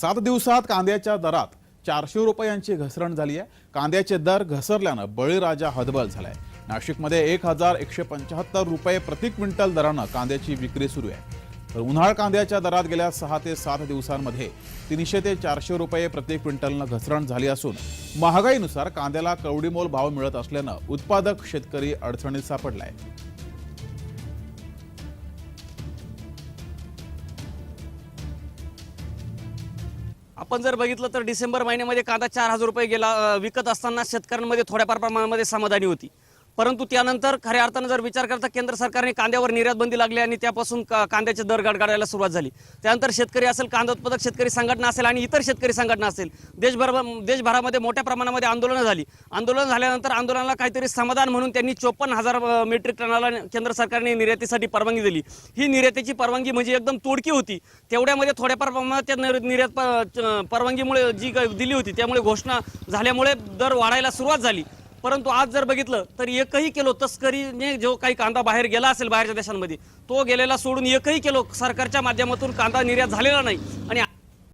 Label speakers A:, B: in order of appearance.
A: सात दिवसात कांद्याच्या दरात चारशे रुपयांची घसरण झाली आहे. कांद्याचे दर घसरल्यानं बळीराजा हतबल झालाय. नाशिकमध्ये एक हजार एकशे पंच्याहत्तर रुपये प्रति क्विंटल दरानं कांद्याची विक्री सुरू आहे. तर उन्हाळ कांद्याच्या दरात गेल्या सहा ते सात दिवसांमध्ये तीनशे ते चारशे रुपये प्रति क्विंटलनं घसरण झाली असून महागाईनुसार कांद्याला कवडीमोल भाव मिळत असल्यानं उत्पादक शेतकरी अडचणीत सापडलाय.
B: आपण जर बघितलं तर डिसेंबर महिन्यामध्ये कांदा चार हजार रुपये गेला विकत असताना शेतकऱ्यांमध्ये थोड्याफार प्रमाणामध्ये समाधानी होती. परंतु त्यानंतर खऱ्या अर्थानं जर विचार करता केंद्र सरकारने कांद्यावर निर्यात बंदी लागली आणि त्यापासून का- कांद्याचे दर गडगडायला सुरुवात झाली. त्यानंतर शेतकरी असेल कांदा उत्पादक शेतकरी संघटना असेल आणि इतर शेतकरी संघटना असेल देशभर देशभरामध्ये मोठ्या प्रमाणामध्ये आंदोलनं झाली. आंदोलन झाल्यानंतर आंदोलनाला काहीतरी समाधान म्हणून त्यांनी चोपन्न हजार मेट्रिक टनाला केंद्र सरकारने निर्यातीसाठी परवानगी दिली. ही निर्यातीची परवानगी म्हणजे एकदम तोडकी होती. तेवढ्यामध्ये थोड्याफार प्रमाणात त्या निर्यात प- च- परवानगीमुळे जी दिली होती त्यामुळे घोषणा झाल्यामुळे दर वाढायला सुरुवात झाली. परंतु आज जर बघितलं तर एकही किलो तस्करीने जो काही कांदा बाहेर गेला असेल बाहेरच्या देशांमध्ये तो गेलेला सोडून एकही किलो सरकारच्या माध्यमातून कांदा निर्यात झालेला नाही. आणि